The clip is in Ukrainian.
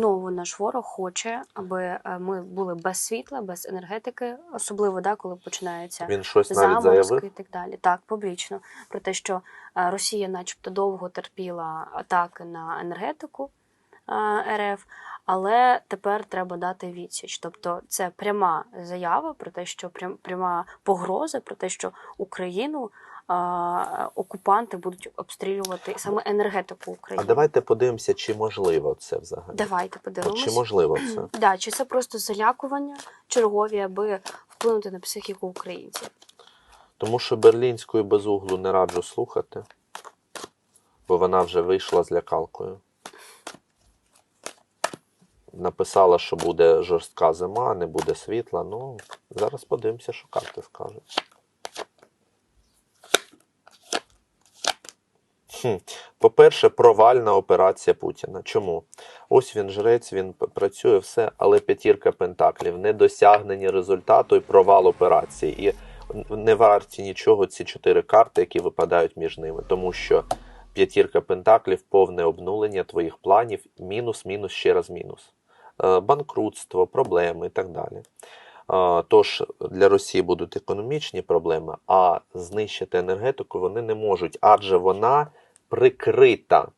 Знову наш ворог хоче, аби е, ми були без світла, без енергетики, особливо да, коли починається Він щось навіть заморозки і так далі. Так, публічно про те, що е, Росія, начебто, довго терпіла атаки на енергетику е, РФ, але тепер треба дати відсіч. Тобто, це пряма заява про те, що прям пряма погроза про те, що Україну окупанти будуть обстрілювати саме енергетику України. А давайте подивимося, чи можливо це взагалі. Давайте От подивимось. чи можливо це? Да, чи це просто залякування чергові, аби вплинути на психіку українців? Тому що берлінською без углу не раджу слухати, бо вона вже вийшла з лякалкою. Написала, що буде жорстка зима, не буде світла. Ну, зараз подивимося, що карти скажуть. По-перше, провальна операція Путіна. Чому? Ось він жрець, він працює все, але п'ятірка пентаклів, недосягнення результату і провал операції. І не варті нічого ці чотири карти, які випадають між ними, тому що п'ятірка пентаклів повне обнулення твоїх планів, мінус, мінус, ще раз мінус. Е, Банкрутство, проблеми і так далі. Е, Тож для Росії будуть економічні проблеми, а знищити енергетику вони не можуть, адже вона прикрита